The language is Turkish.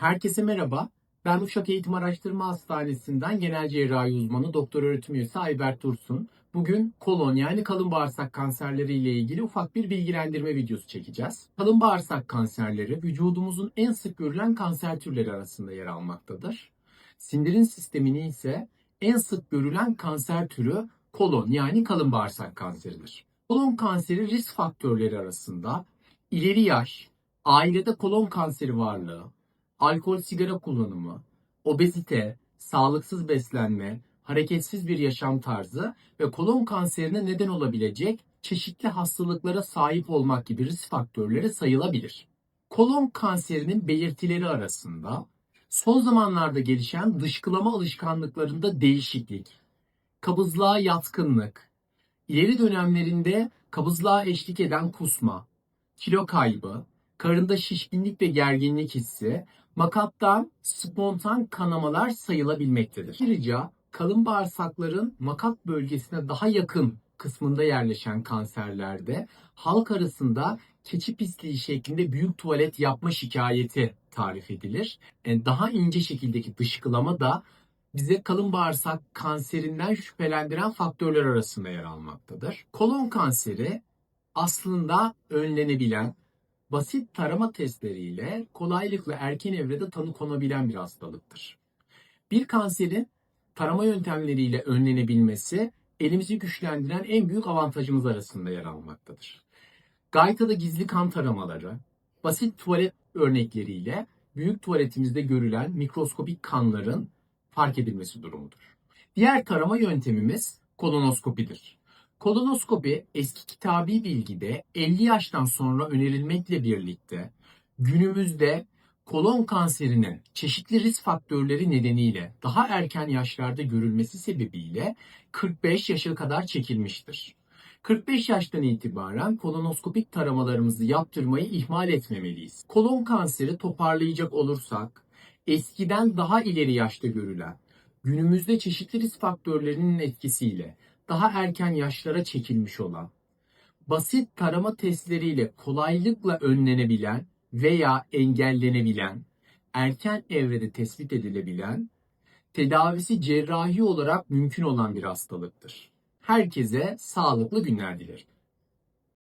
Herkese merhaba. Ben Uşak Eğitim Araştırma Hastanesi'nden genel cerrahi uzmanı doktor öğretim üyesi Ayber Tursun. Bugün kolon yani kalın bağırsak kanserleri ile ilgili ufak bir bilgilendirme videosu çekeceğiz. Kalın bağırsak kanserleri vücudumuzun en sık görülen kanser türleri arasında yer almaktadır. Sindirim sistemini ise en sık görülen kanser türü kolon yani kalın bağırsak kanseridir. Kolon kanseri risk faktörleri arasında ileri yaş, ailede kolon kanseri varlığı, alkol sigara kullanımı, obezite, sağlıksız beslenme, hareketsiz bir yaşam tarzı ve kolon kanserine neden olabilecek çeşitli hastalıklara sahip olmak gibi risk faktörleri sayılabilir. Kolon kanserinin belirtileri arasında son zamanlarda gelişen dışkılama alışkanlıklarında değişiklik, kabızlığa yatkınlık, ileri dönemlerinde kabızlığa eşlik eden kusma, kilo kaybı, karında şişkinlik ve gerginlik hissi, makattan spontan kanamalar sayılabilmektedir. Ayrıca kalın bağırsakların makat bölgesine daha yakın kısmında yerleşen kanserlerde halk arasında keçi pisliği şeklinde büyük tuvalet yapma şikayeti tarif edilir. E, Daha ince şekildeki dışkılama da bize kalın bağırsak kanserinden şüphelendiren faktörler arasında yer almaktadır. Kolon kanseri aslında önlenebilen, basit tarama testleriyle kolaylıkla erken evrede tanı konabilen bir hastalıktır. Bir kanserin tarama yöntemleriyle önlenebilmesi elimizi güçlendiren en büyük avantajımız arasında yer almaktadır. Gaytada gizli kan taramaları, basit tuvalet örnekleriyle büyük tuvaletimizde görülen mikroskopik kanların fark edilmesi durumudur. Diğer tarama yöntemimiz kolonoskopidir. Kolonoskopi eski kitabi bilgide 50 yaştan sonra önerilmekle birlikte günümüzde kolon kanserinin çeşitli risk faktörleri nedeniyle daha erken yaşlarda görülmesi sebebiyle 45 yaşa kadar çekilmiştir. 45 yaştan itibaren kolonoskopik taramalarımızı yaptırmayı ihmal etmemeliyiz. Kolon kanseri toparlayacak olursak eskiden daha ileri yaşta görülen, günümüzde çeşitli risk faktörlerinin etkisiyle daha erken yaşlara çekilmiş olan, basit tarama testleriyle kolaylıkla önlenebilen veya engellenebilen, erken evrede tespit edilebilen, tedavisi cerrahi olarak mümkün olan bir hastalıktır. Herkese sağlıklı günler dilerim.